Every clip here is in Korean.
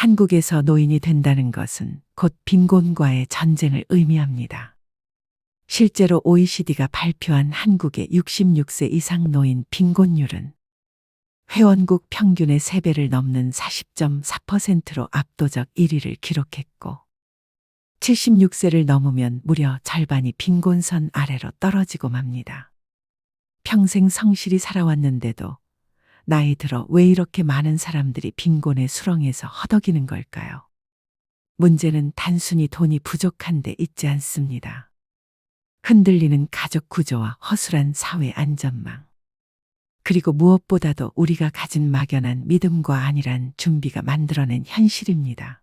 한국에서 노인이 된다는 것은 곧 빈곤과의 전쟁을 의미합니다. 실제로 OECD가 발표한 한국의 66세 이상 노인 빈곤율은 회원국 평균의 3배를 넘는 40.4%로 압도적 1위를 기록했고 76세를 넘으면 무려 절반이 빈곤선 아래로 떨어지고 맙니다. 평생 성실히 살아왔는데도 나이 들어 왜 이렇게 많은 사람들이 빈곤의 수렁에서 허덕이는 걸까요? 문제는 단순히 돈이 부족한 데 있지 않습니다. 흔들리는 가족 구조와 허술한 사회 안전망. 그리고 무엇보다도 우리가 가진 막연한 믿음과 안일한 준비가 만들어낸 현실입니다.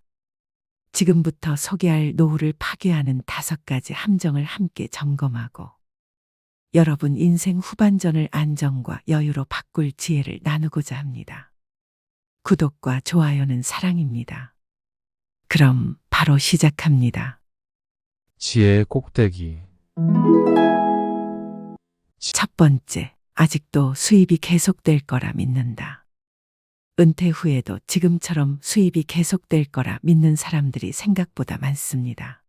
지금부터 소개할 노후를 파괴하는 다섯 가지 함정을 함께 점검하고 여러분 인생 후반전을 안정과 여유로 바꿀 지혜를 나누고자 합니다. 구독과 좋아요는 사랑입니다. 그럼 바로 시작합니다. 지혜의 꼭대기. 첫 번째, 아직도 수입이 계속될 거라 믿는다. 은퇴 후에도 지금처럼 수입이 계속될 거라 믿는 사람들이 생각보다 많습니다.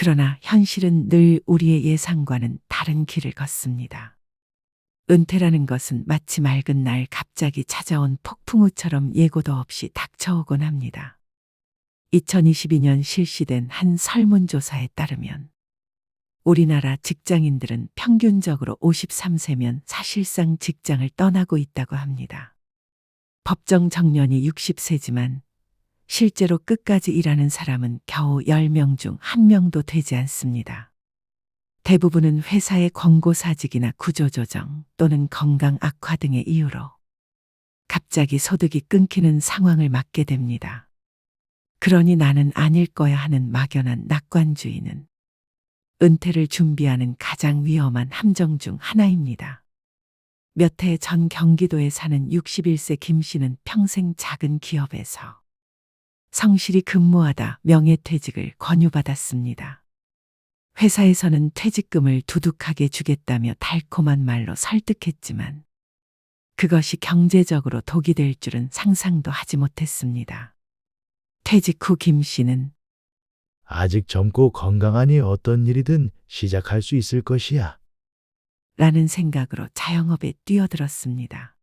그러나 현실은 늘 우리의 예상과는 다른 길을 걷습니다. 은퇴라는 것은 마치 맑은 날 갑자기 찾아온 폭풍우처럼 예고도 없이 닥쳐오곤 합니다. 2022년 실시된 한 설문조사에 따르면 우리나라 직장인들은 평균적으로 53세면 사실상 직장을 떠나고 있다고 합니다. 법정 정년이 60세지만 실제로 끝까지 일하는 사람은 겨우 10명 중 1명도 되지 않습니다. 대부분은 회사의 권고 사직이나 구조조정 또는 건강 악화 등의 이유로 갑자기 소득이 끊기는 상황을 맞게 됩니다. 그러니 나는 아닐 거야 하는 막연한 낙관주의는 은퇴를 준비하는 가장 위험한 함정 중 하나입니다. 몇 해 전 경기도에 사는 61세 김 씨는 평생 작은 기업에서 성실히 근무하다 명예퇴직을 권유받았습니다. 회사에서는 퇴직금을 두둑하게 주겠다며 달콤한 말로 설득했지만 그것이 경제적으로 독이 될 줄은 상상도 하지 못했습니다. 퇴직 후 김 씨는 아직 젊고 건강하니 어떤 일이든 시작할 수 있을 것이야. 라는 생각으로 자영업에 뛰어들었습니다.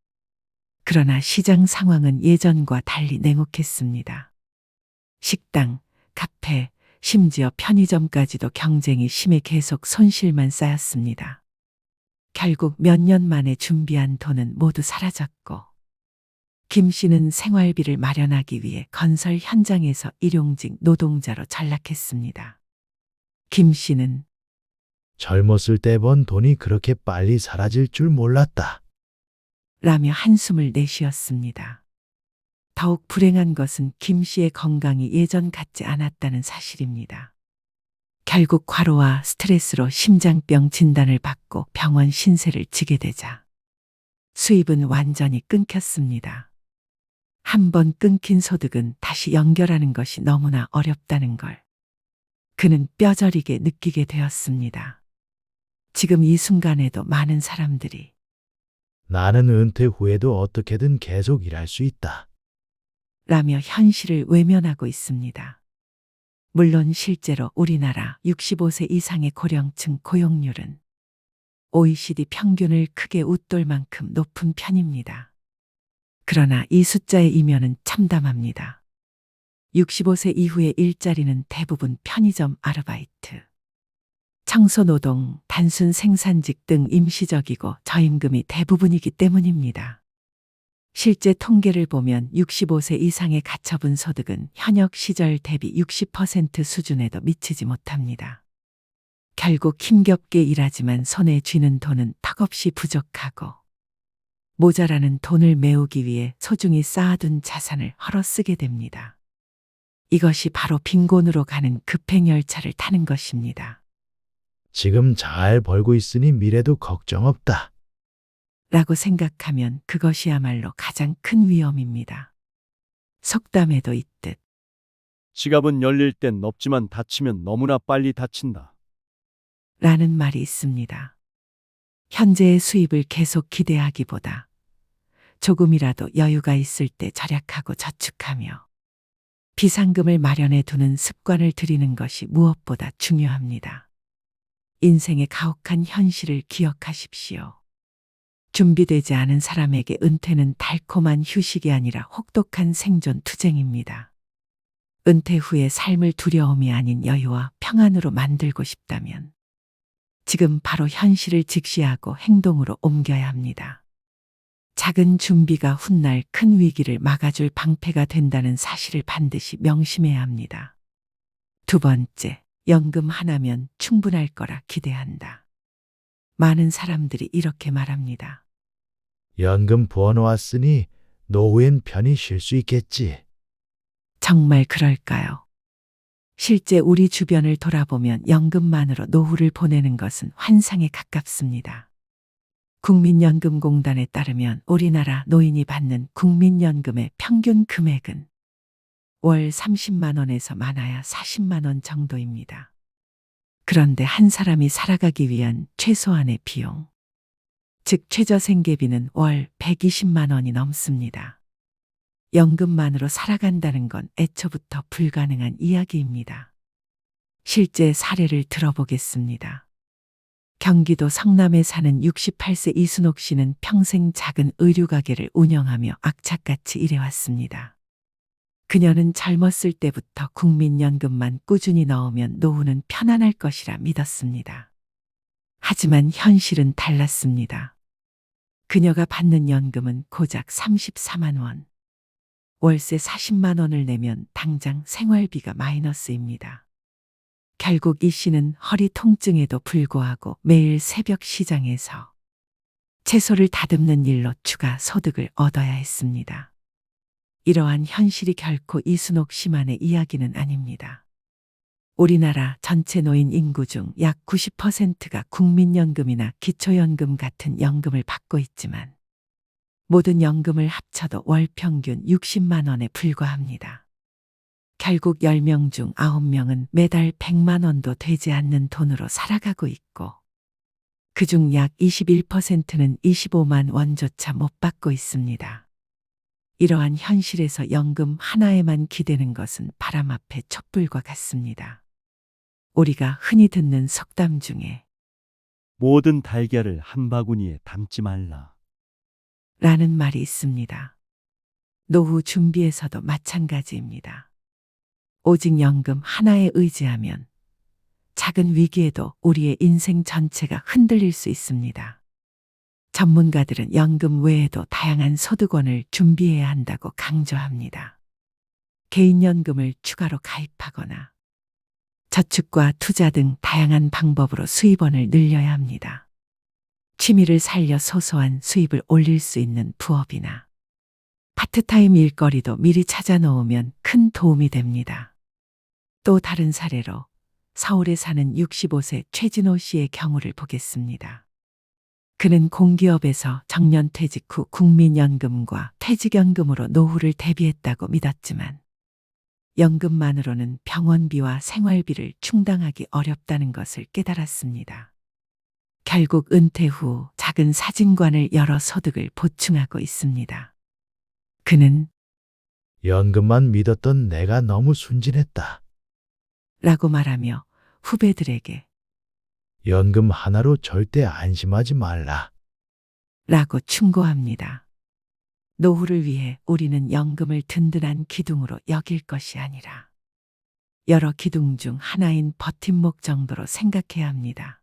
그러나 시장 상황은 예전과 달리 냉혹했습니다. 식당, 카페, 심지어 편의점까지도 경쟁이 심해 계속 손실만 쌓였습니다. 결국 몇 년 만에 준비한 돈은 모두 사라졌고, 김 씨는 생활비를 마련하기 위해 건설 현장에서 일용직 노동자로 전락했습니다. 김 씨는 젊었을 때 번 돈이 그렇게 빨리 사라질 줄 몰랐다. 라며 한숨을 내쉬었습니다. 더욱 불행한 것은 김 씨의 건강이 예전 같지 않았다는 사실입니다. 결국 과로와 스트레스로 심장병 진단을 받고 병원 신세를 지게 되자 수입은 완전히 끊겼습니다. 한 번 끊긴 소득은 다시 연결하는 것이 너무나 어렵다는 걸 그는 뼈저리게 느끼게 되었습니다. 지금 이 순간에도 많은 사람들이 나는 은퇴 후에도 어떻게든 계속 일할 수 있다. 라며 현실을 외면하고 있습니다. 물론 실제로 우리나라 65세 이상의 고령층 고용률은 OECD 평균을 크게 웃돌 만큼 높은 편입니다. 그러나 이 숫자의 이면은 참담합니다. 65세 이후의 일자리는 대부분 편의점 아르바이트, 청소노동, 단순 생산직 등 임시적이고 저임금이 대부분이기 때문입니다. 실제 통계를 보면 65세 이상의 가처분 소득은 현역 시절 대비 60% 수준에도 미치지 못합니다. 결국 힘겹게 일하지만 손에 쥐는 돈은 턱없이 부족하고 모자라는 돈을 메우기 위해 소중히 쌓아둔 자산을 헐어쓰게 됩니다. 이것이 바로 빈곤으로 가는 급행열차를 타는 것입니다. 지금 잘 벌고 있으니 미래도 걱정 없다. 라고 생각하면 그것이야말로 가장 큰 위험입니다. 속담에도 있듯 지갑은 열릴 땐 넓지만 닫히면 너무나 빨리 닫힌다. 라는 말이 있습니다. 현재의 수입을 계속 기대하기보다 조금이라도 여유가 있을 때 절약하고 저축하며 비상금을 마련해 두는 습관을 들이는 것이 무엇보다 중요합니다. 인생의 가혹한 현실을 기억하십시오. 준비되지 않은 사람에게 은퇴는 달콤한 휴식이 아니라 혹독한 생존 투쟁입니다. 은퇴 후의 삶을 두려움이 아닌 여유와 평안으로 만들고 싶다면 지금 바로 현실을 직시하고 행동으로 옮겨야 합니다. 작은 준비가 훗날 큰 위기를 막아줄 방패가 된다는 사실을 반드시 명심해야 합니다. 두 번째, 연금 하나면 충분할 거라 기대한다. 많은 사람들이 이렇게 말합니다. 연금 부어놓았으니 노후엔 편히 쉴 수 있겠지. 정말 그럴까요? 실제 우리 주변을 돌아보면 연금만으로 노후를 보내는 것은 환상에 가깝습니다. 국민연금공단에 따르면 우리나라 노인이 받는 국민연금의 평균 금액은 월 30만 원에서 많아야 40만 원 정도입니다. 그런데 한 사람이 살아가기 위한 최소한의 비용, 즉 최저 생계비는 월 120만 원이 넘습니다. 연금만으로 살아간다는 건 애초부터 불가능한 이야기입니다. 실제 사례를 들어보겠습니다. 경기도 성남에 사는 68세 이순옥 씨는 평생 작은 의류 가게를 운영하며 악착같이 일해왔습니다. 그녀는 젊었을 때부터 국민연금만 꾸준히 넣으면 노후는 편안할 것이라 믿었습니다. 하지만 현실은 달랐습니다. 그녀가 받는 연금은 고작 34만 원. 월세 40만 원을 내면 당장 생활비가 마이너스입니다. 결국 이 씨는 허리 통증에도 불구하고 매일 새벽 시장에서 채소를 다듬는 일로 추가 소득을 얻어야 했습니다. 이러한 현실이 결코 이순옥 씨만의 이야기는 아닙니다. 우리나라 전체 노인 인구 중 약 90%가 국민연금이나 기초연금 같은 연금을 받고 있지만 모든 연금을 합쳐도 월 평균 60만 원에 불과합니다. 결국 10명 중 9명은 매달 100만 원도 되지 않는 돈으로 살아가고 있고 그중 약 21%는 25만 원조차 못 받고 있습니다. 이러한 현실에서 연금 하나에만 기대는 것은 바람 앞에 촛불과 같습니다. 우리가 흔히 듣는 속담 중에 모든 달걀을 한 바구니에 담지 말라. 라는 말이 있습니다. 노후 준비에서도 마찬가지입니다. 오직 연금 하나에 의지하면 작은 위기에도 우리의 인생 전체가 흔들릴 수 있습니다. 전문가들은 연금 외에도 다양한 소득원을 준비해야 한다고 강조합니다. 개인연금을 추가로 가입하거나 저축과 투자 등 다양한 방법으로 수입원을 늘려야 합니다. 취미를 살려 소소한 수입을 올릴 수 있는 부업이나 파트타임 일거리도 미리 찾아 놓으면 큰 도움이 됩니다. 또 다른 사례로 서울에 사는 65세 최진호 씨의 경우를 보겠습니다. 그는 공기업에서 정년 퇴직 후 국민연금과 퇴직연금으로 노후를 대비했다고 믿었지만 연금만으로는 병원비와 생활비를 충당하기 어렵다는 것을 깨달았습니다. 결국 은퇴 후 작은 사진관을 열어 소득을 보충하고 있습니다. 그는 연금만 믿었던 내가 너무 순진했다. 라고 말하며 후배들에게 연금 하나로 절대 안심하지 말라. 라고 충고합니다. 노후를 위해 우리는 연금을 든든한 기둥으로 여길 것이 아니라 여러 기둥 중 하나인 버팀목 정도로 생각해야 합니다.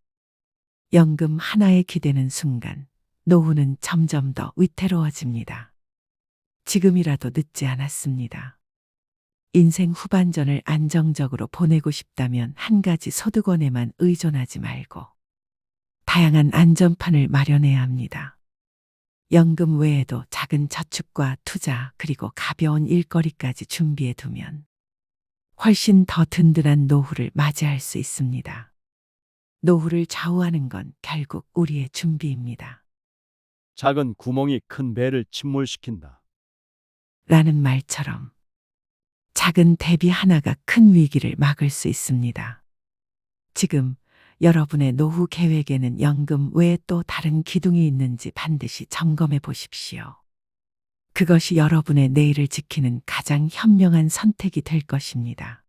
연금 하나에 기대는 순간 노후는 점점 더 위태로워집니다. 지금이라도 늦지 않았습니다. 인생 후반전을 안정적으로 보내고 싶다면 한 가지 소득원에만 의존하지 말고 다양한 안전판을 마련해야 합니다. 연금 외에도 작은 저축과 투자 그리고 가벼운 일거리까지 준비해 두면 훨씬 더 든든한 노후를 맞이할 수 있습니다. 노후를 좌우하는 건 결국 우리의 준비입니다. 작은 구멍이 큰 배를 침몰시킨다. 라는 말처럼 작은 대비 하나가 큰 위기를 막을 수 있습니다. 지금 여러분의 노후 계획에는 연금 외에 또 다른 기둥이 있는지 반드시 점검해 보십시오. 그것이 여러분의 내일을 지키는 가장 현명한 선택이 될 것입니다.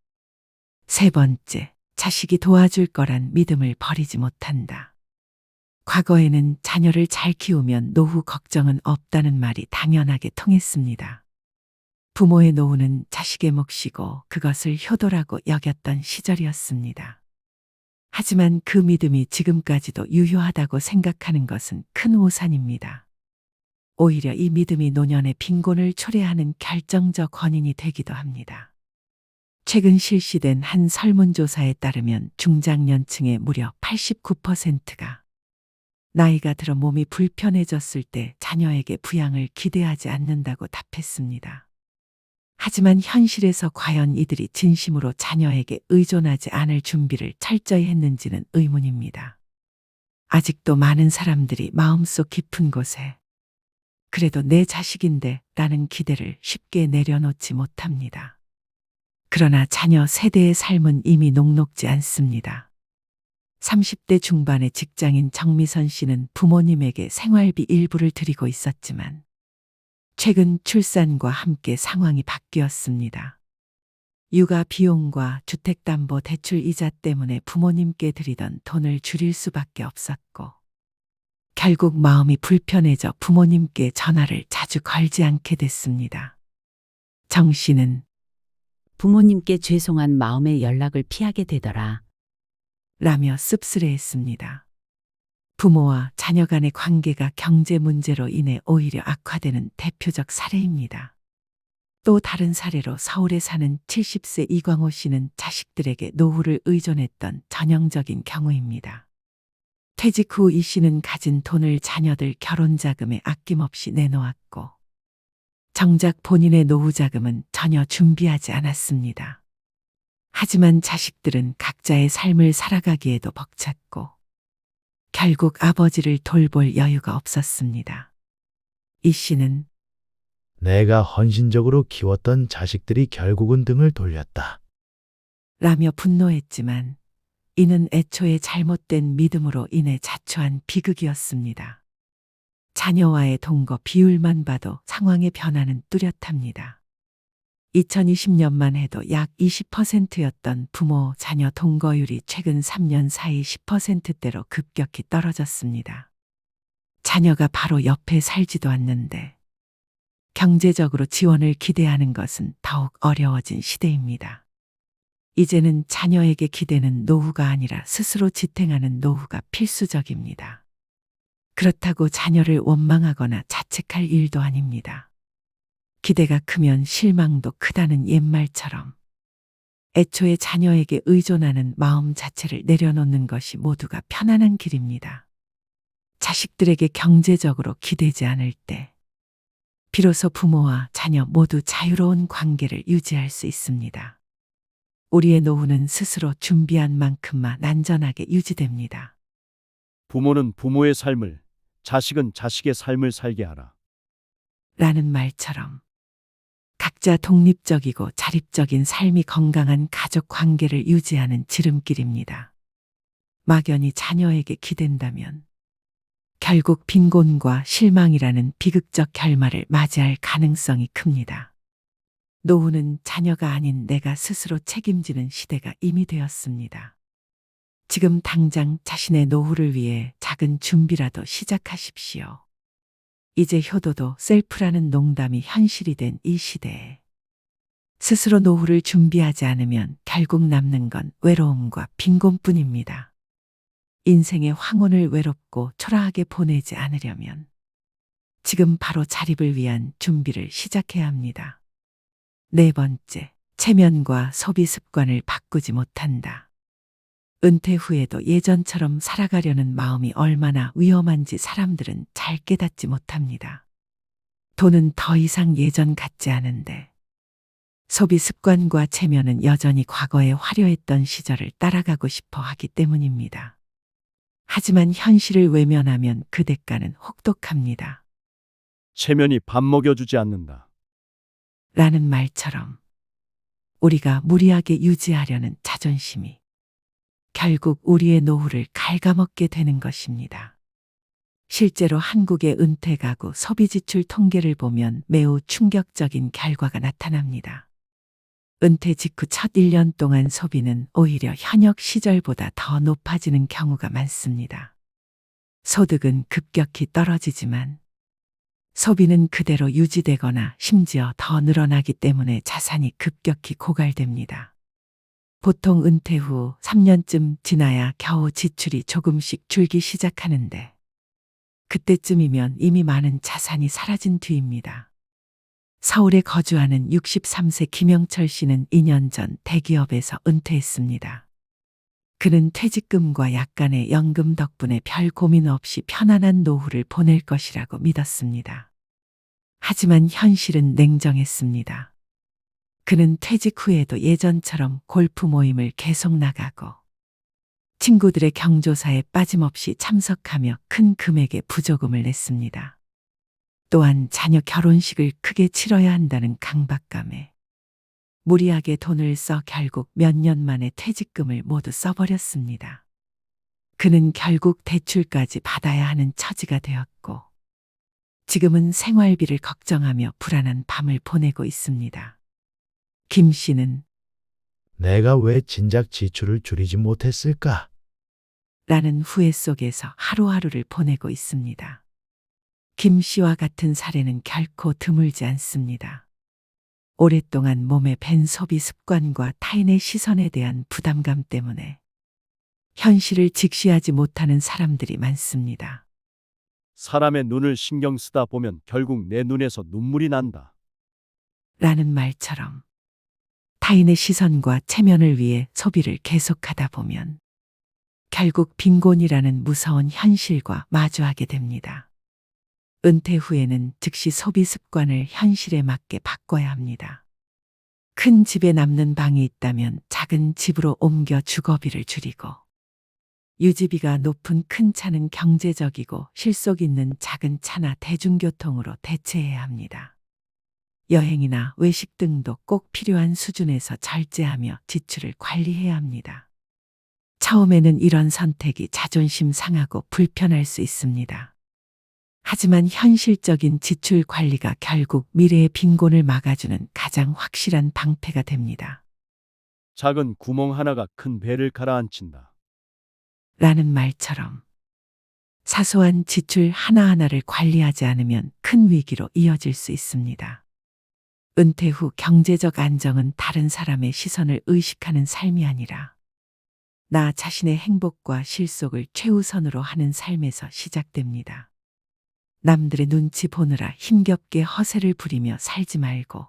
세 번째, 자식이 도와줄 거란 믿음을 버리지 못한다. 과거에는 자녀를 잘 키우면 노후 걱정은 없다는 말이 당연하게 통했습니다. 부모의 노후는 자식의 몫이고 그것을 효도라고 여겼던 시절이었습니다. 하지만 그 믿음이 지금까지도 유효하다고 생각하는 것은 큰 오산입니다. 오히려 이 믿음이 노년의 빈곤을 초래하는 결정적 원인이 되기도 합니다. 최근 실시된 한 설문조사에 따르면 중장년층의 무려 89%가 나이가 들어 몸이 불편해졌을 때 자녀에게 부양을 기대하지 않는다고 답했습니다. 하지만 현실에서 과연 이들이 진심으로 자녀에게 의존하지 않을 준비를 철저히 했는지는 의문입니다. 아직도 많은 사람들이 마음속 깊은 곳에 그래도 내 자식인데 라는 기대를 쉽게 내려놓지 못합니다. 그러나 자녀 세대의 삶은 이미 녹록지 않습니다. 30대 중반의 직장인 정미선 씨는 부모님에게 생활비 일부를 드리고 있었지만 최근 출산과 함께 상황이 바뀌었습니다. 육아 비용과 주택담보 대출 이자 때문에 부모님께 드리던 돈을 줄일 수밖에 없었고 결국 마음이 불편해져 부모님께 전화를 자주 걸지 않게 됐습니다. 정 씨는 부모님께 죄송한 마음에 연락을 피하게 되더라. 라며 씁쓸해했습니다. 부모와 자녀 간의 관계가 경제 문제로 인해 오히려 악화되는 대표적 사례입니다. 또 다른 사례로 서울에 사는 70세 이광호 씨는 자식들에게 노후를 의존했던 전형적인 경우입니다. 퇴직 후 이 씨는 가진 돈을 자녀들 결혼 자금에 아낌없이 내놓았고, 정작 본인의 노후 자금은 전혀 준비하지 않았습니다. 하지만 자식들은 각자의 삶을 살아가기에도 벅찼고, 결국 아버지를 돌볼 여유가 없었습니다. 이 씨는 내가 헌신적으로 키웠던 자식들이 결국은 등을 돌렸다. 라며 분노했지만 이는 애초에 잘못된 믿음으로 인해 자초한 비극이었습니다. 자녀와의 동거 비율만 봐도 상황의 변화는 뚜렷합니다. 2020년만 해도 약 20%였던 부모 자녀 동거율이 최근 3년 사이 10%대로 급격히 떨어졌습니다. 자녀가 바로 옆에 살지도 않는데 경제적으로 지원을 기대하는 것은 더욱 어려워진 시대입니다. 이제는 자녀에게 기대는 노후가 아니라 스스로 지탱하는 노후가 필수적입니다. 그렇다고 자녀를 원망하거나 자책할 일도 아닙니다. 기대가 크면 실망도 크다는 옛말처럼 애초에 자녀에게 의존하는 마음 자체를 내려놓는 것이 모두가 편안한 길입니다. 자식들에게 경제적으로 기대지 않을 때 비로소 부모와 자녀 모두 자유로운 관계를 유지할 수 있습니다. 우리의 노후는 스스로 준비한 만큼만 안전하게 유지됩니다. 부모는 부모의 삶을, 자식은 자식의 삶을 살게 하라. 라는 말처럼 각자 독립적이고 자립적인 삶이 건강한 가족 관계를 유지하는 지름길입니다. 막연히 자녀에게 기댄다면 결국 빈곤과 실망이라는 비극적 결말을 맞이할 가능성이 큽니다. 노후는 자녀가 아닌 내가 스스로 책임지는 시대가 이미 되었습니다. 지금 당장 자신의 노후를 위해 작은 준비라도 시작하십시오. 이제 효도도 셀프라는 농담이 현실이 된 이 시대에 스스로 노후를 준비하지 않으면 결국 남는 건 외로움과 빈곤뿐입니다. 인생의 황혼을 외롭고 초라하게 보내지 않으려면 지금 바로 자립을 위한 준비를 시작해야 합니다. 네 번째, 체면과 소비 습관을 바꾸지 못한다. 은퇴 후에도 예전처럼 살아가려는 마음이 얼마나 위험한지 사람들은 잘 깨닫지 못합니다. 돈은 더 이상 예전 같지 않은데 소비 습관과 체면은 여전히 과거에 화려했던 시절을 따라가고 싶어 하기 때문입니다. 하지만 현실을 외면하면 그 대가는 혹독합니다. 체면이 밥 먹여주지 않는다. 라는 말처럼 우리가 무리하게 유지하려는 자존심이 결국 우리의 노후를 갉아먹게 되는 것입니다. 실제로 한국의 은퇴 가구 소비 지출 통계를 보면 매우 충격적인 결과가 나타납니다. 은퇴 직후 첫 1년 동안 소비는 오히려 현역 시절보다 더 높아지는 경우가 많습니다. 소득은 급격히 떨어지지만 소비는 그대로 유지되거나 심지어 더 늘어나기 때문에 자산이 급격히 고갈됩니다. 보통 은퇴 후 3년쯤 지나야 겨우 지출이 조금씩 줄기 시작하는데 그때쯤이면 이미 많은 자산이 사라진 뒤입니다. 서울에 거주하는 63세 김영철 씨는 2년 전 대기업에서 은퇴했습니다. 그는 퇴직금과 약간의 연금 덕분에 별 고민 없이 편안한 노후를 보낼 것이라고 믿었습니다. 하지만 현실은 냉정했습니다. 그는 퇴직 후에도 예전처럼 골프 모임을 계속 나가고 친구들의 경조사에 빠짐없이 참석하며 큰 금액의 부조금을 냈습니다. 또한 자녀 결혼식을 크게 치러야 한다는 강박감에 무리하게 돈을 써 결국 몇 년 만에 퇴직금을 모두 써버렸습니다. 그는 결국 대출까지 받아야 하는 처지가 되었고 지금은 생활비를 걱정하며 불안한 밤을 보내고 있습니다. 김 씨는 내가 왜 진작 지출을 줄이지 못했을까? 라는 후회 속에서 하루하루를 보내고 있습니다. 김 씨와 같은 사례는 결코 드물지 않습니다. 오랫동안 몸에 밴 소비 습관과 타인의 시선에 대한 부담감 때문에 현실을 직시하지 못하는 사람들이 많습니다. 사람의 눈을 신경 쓰다 보면 결국 내 눈에서 눈물이 난다. 라는 말처럼 타인의 시선과 체면을 위해 소비를 계속하다 보면 결국 빈곤이라는 무서운 현실과 마주하게 됩니다. 은퇴 후에는 즉시 소비 습관을 현실에 맞게 바꿔야 합니다. 큰 집에 남는 방이 있다면 작은 집으로 옮겨 주거비를 줄이고 유지비가 높은 큰 차는 경제적이고 실속 있는 작은 차나 대중교통으로 대체해야 합니다. 여행이나 외식 등도 꼭 필요한 수준에서 절제하며 지출을 관리해야 합니다. 처음에는 이런 선택이 자존심 상하고 불편할 수 있습니다. 하지만 현실적인 지출 관리가 결국 미래의 빈곤을 막아주는 가장 확실한 방패가 됩니다. 작은 구멍 하나가 큰 배를 가라앉힌다. 라는 말처럼 사소한 지출 하나하나를 관리하지 않으면 큰 위기로 이어질 수 있습니다. 은퇴 후 경제적 안정은 다른 사람의 시선을 의식하는 삶이 아니라 나 자신의 행복과 실속을 최우선으로 하는 삶에서 시작됩니다. 남들의 눈치 보느라 힘겹게 허세를 부리며 살지 말고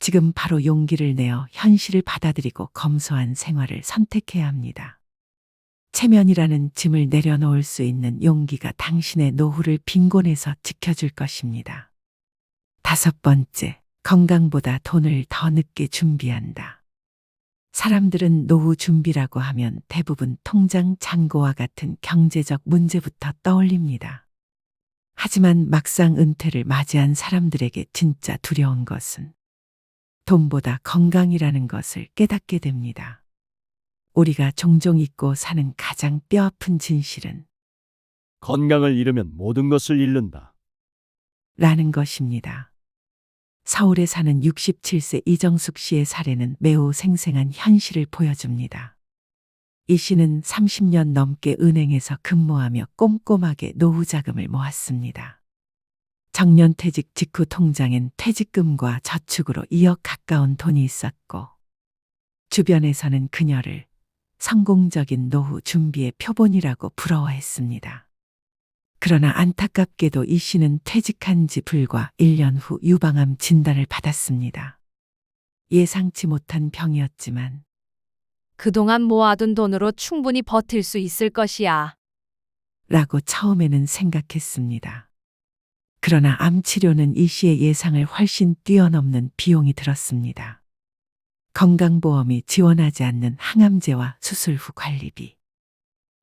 지금 바로 용기를 내어 현실을 받아들이고 검소한 생활을 선택해야 합니다. 체면이라는 짐을 내려놓을 수 있는 용기가 당신의 노후를 빈곤에서 지켜줄 것입니다. 다섯 번째, 건강보다 돈을 더 늦게 준비한다. 사람들은 노후 준비라고 하면 대부분 통장 잔고와 같은 경제적 문제부터 떠올립니다. 하지만 막상 은퇴를 맞이한 사람들에게 진짜 두려운 것은 돈보다 건강이라는 것을 깨닫게 됩니다. 우리가 종종 잊고 사는 가장 뼈아픈 진실은 건강을 잃으면 모든 것을 잃는다. 라는 것입니다. 서울에 사는 67세 이정숙 씨의 사례는 매우 생생한 현실을 보여줍니다. 이 씨는 30년 넘게 은행에서 근무하며 꼼꼼하게 노후 자금을 모았습니다. 정년퇴직 직후 통장엔 퇴직금과 저축으로 2억 가까운 돈이 있었고, 주변에서는 그녀를 성공적인 노후 준비의 표본이라고 부러워했습니다. 그러나 안타깝게도 이 씨는 퇴직한 지 불과 1년 후 유방암 진단을 받았습니다. 예상치 못한 병이었지만 그동안 모아둔 돈으로 충분히 버틸 수 있을 것이야. 라고 처음에는 생각했습니다. 그러나 암 치료는 이 씨의 예상을 훨씬 뛰어넘는 비용이 들었습니다. 건강보험이 지원하지 않는 항암제와 수술 후 관리비,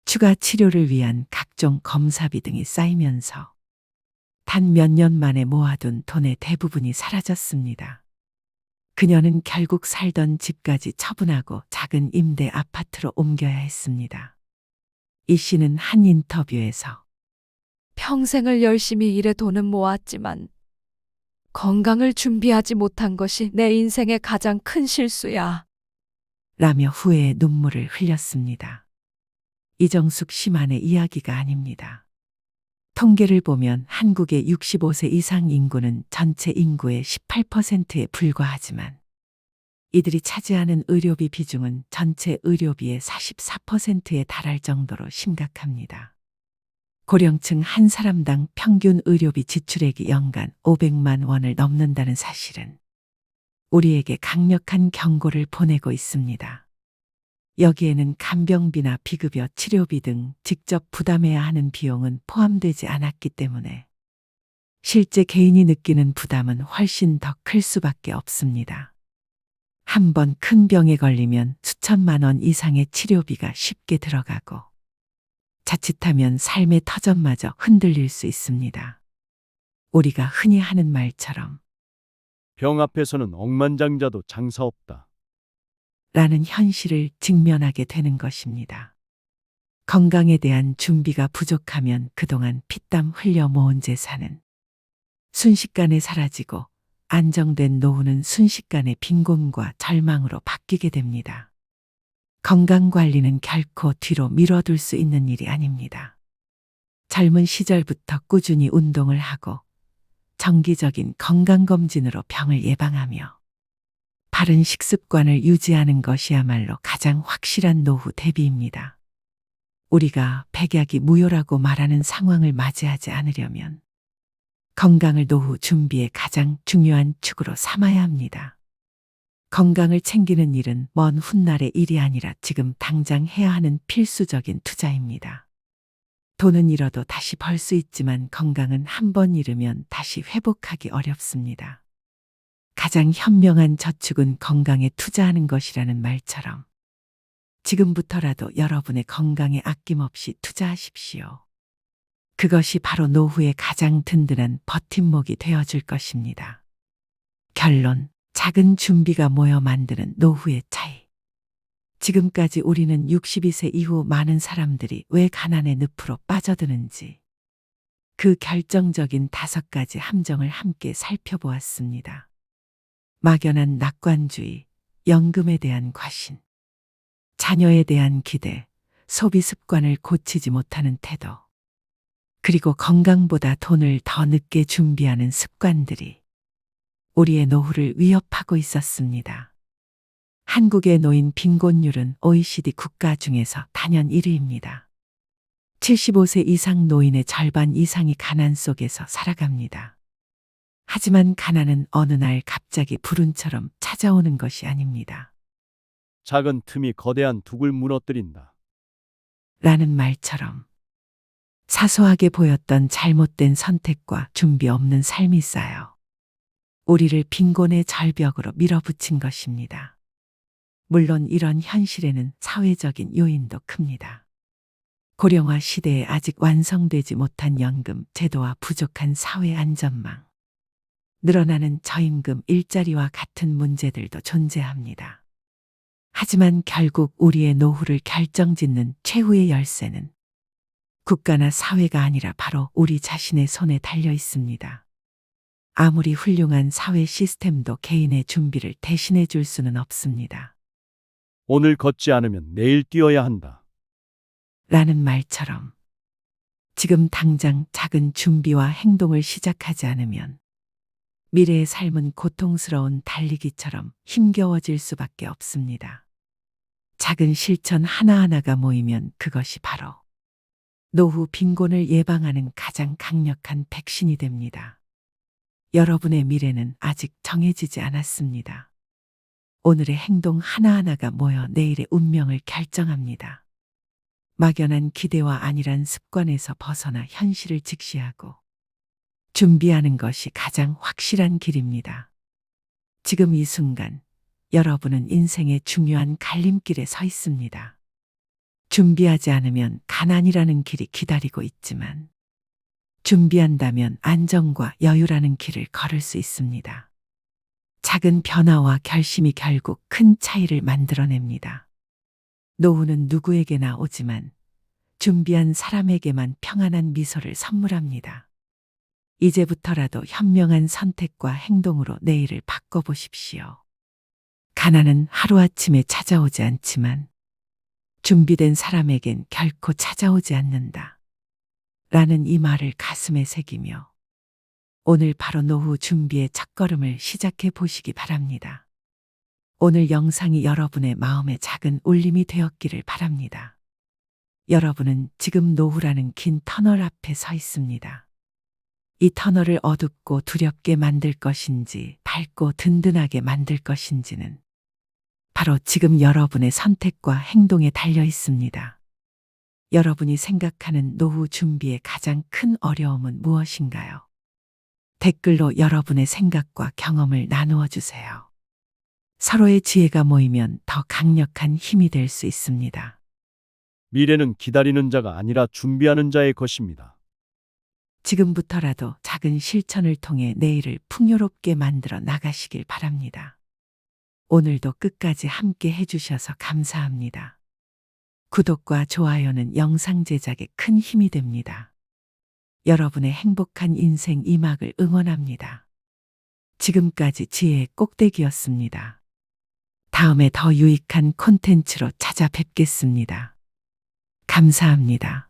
추가 치료를 위한 각종 검사비 등이 쌓이면서 단 몇 년 만에 모아둔 돈의 대부분이 사라졌습니다. 그녀는 결국 살던 집까지 처분하고 작은 임대 아파트로 옮겨야 했습니다. 이 씨는 한 인터뷰에서 평생을 열심히 일해 돈은 모았지만 건강을 준비하지 못한 것이 내 인생의 가장 큰 실수야. 라며 후회의 눈물을 흘렸습니다. 이정숙 씨만의 이야기가 아닙니다. 통계를 보면 한국의 65세 이상 인구는 전체 인구의 18%에 불과하지만 이들이 차지하는 의료비 비중은 전체 의료비의 44%에 달할 정도로 심각합니다. 고령층 한 사람당 평균 의료비 지출액이 연간 500만 원을 넘는다는 사실은 우리에게 강력한 경고를 보내고 있습니다. 여기에는 간병비나 비급여 치료비 등 직접 부담해야 하는 비용은 포함되지 않았기 때문에 실제 개인이 느끼는 부담은 훨씬 더 클 수밖에 없습니다. 한 번 큰 병에 걸리면 수천만 원 이상의 치료비가 쉽게 들어가고 자칫하면 삶의 터전마저 흔들릴 수 있습니다. 우리가 흔히 하는 말처럼 병 앞에서는 억만장자도 장사 없다. 라는 현실을 직면하게 되는 것입니다. 건강에 대한 준비가 부족하면 그동안 피땀 흘려 모은 재산은 순식간에 사라지고 안정된 노후는 순식간에 빈곤과 절망으로 바뀌게 됩니다. 건강 관리는 결코 뒤로 미뤄둘 수 있는 일이 아닙니다. 젊은 시절부터 꾸준히 운동을 하고 정기적인 건강검진으로 병을 예방하며 바른 식습관을 유지하는 것이야말로 가장 확실한 노후 대비입니다. 우리가 백약이 무효라고 말하는 상황을 맞이하지 않으려면 건강을 노후 준비의 가장 중요한 축으로 삼아야 합니다. 건강을 챙기는 일은 먼 훗날의 일이 아니라 지금 당장 해야 하는 필수적인 투자입니다. 돈은 잃어도 다시 벌 수 있지만 건강은 한 번 잃으면 다시 회복하기 어렵습니다. 가장 현명한 저축은 건강에 투자하는 것이라는 말처럼 지금부터라도 여러분의 건강에 아낌없이 투자하십시오. 그것이 바로 노후의 가장 든든한 버팀목이 되어줄 것입니다. 결론, 작은 준비가 모여 만드는 노후의 차이. 지금까지 우리는 62세 이후 많은 사람들이 왜 가난의 늪으로 빠져드는지 그 결정적인 다섯 가지 함정을 함께 살펴보았습니다. 막연한 낙관주의, 연금에 대한 과신, 자녀에 대한 기대, 소비 습관을 고치지 못하는 태도, 그리고 건강보다 돈을 더 늦게 준비하는 습관들이 우리의 노후를 위협하고 있었습니다. 한국의 노인 빈곤율은 OECD 국가 중에서 단연 1위입니다. 75세 이상 노인의 절반 이상이 가난 속에서 살아갑니다. 하지만 가난은 어느 날 갑자기 불운처럼 찾아오는 것이 아닙니다. 작은 틈이 거대한 둑을 무너뜨린다. 라는 말처럼 사소하게 보였던 잘못된 선택과 준비 없는 삶이 쌓여 우리를 빈곤의 절벽으로 밀어붙인 것입니다. 물론 이런 현실에는 사회적인 요인도 큽니다. 고령화 시대에 아직 완성되지 못한 연금 제도와 부족한 사회 안전망, 늘어나는 저임금 일자리와 같은 문제들도 존재합니다. 하지만 결국 우리의 노후를 결정짓는 최후의 열쇠는 국가나 사회가 아니라 바로 우리 자신의 손에 달려 있습니다. 아무리 훌륭한 사회 시스템도 개인의 준비를 대신해 줄 수는 없습니다. 오늘 걷지 않으면 내일 뛰어야 한다. 라는 말처럼 지금 당장 작은 준비와 행동을 시작하지 않으면 미래의 삶은 고통스러운 달리기처럼 힘겨워질 수밖에 없습니다. 작은 실천 하나하나가 모이면 그것이 바로 노후 빈곤을 예방하는 가장 강력한 백신이 됩니다. 여러분의 미래는 아직 정해지지 않았습니다. 오늘의 행동 하나하나가 모여 내일의 운명을 결정합니다. 막연한 기대와 안일한 습관에서 벗어나 현실을 직시하고 준비하는 것이 가장 확실한 길입니다. 지금 이 순간 여러분은 인생의 중요한 갈림길에 서 있습니다. 준비하지 않으면 가난이라는 길이 기다리고 있지만 준비한다면 안정과 여유라는 길을 걸을 수 있습니다. 작은 변화와 결심이 결국 큰 차이를 만들어냅니다. 노후는 누구에게나 오지만 준비한 사람에게만 평안한 미소를 선물합니다. 이제부터라도 현명한 선택과 행동으로 내일을 바꿔보십시오. 가난은 하루아침에 찾아오지 않지만 준비된 사람에겐 결코 찾아오지 않는다. 라는 이 말을 가슴에 새기며 오늘 바로 노후 준비의 첫걸음을 시작해 보시기 바랍니다. 오늘 영상이 여러분의 마음에 작은 울림이 되었기를 바랍니다. 여러분은 지금 노후라는 긴 터널 앞에 서 있습니다. 이 터널을 어둡고 두렵게 만들 것인지 밝고 든든하게 만들 것인지는 바로 지금 여러분의 선택과 행동에 달려 있습니다. 여러분이 생각하는 노후 준비의 가장 큰 어려움은 무엇인가요? 댓글로 여러분의 생각과 경험을 나누어 주세요. 서로의 지혜가 모이면 더 강력한 힘이 될 수 있습니다. 미래는 기다리는 자가 아니라 준비하는 자의 것입니다. 지금부터라도 작은 실천을 통해 내일을 풍요롭게 만들어 나가시길 바랍니다. 오늘도 끝까지 함께 해주셔서 감사합니다. 구독과 좋아요는 영상 제작에 큰 힘이 됩니다. 여러분의 행복한 인생 이막을 응원합니다. 지금까지 지혜의 꼭대기였습니다. 다음에 더 유익한 콘텐츠로 찾아뵙겠습니다. 감사합니다.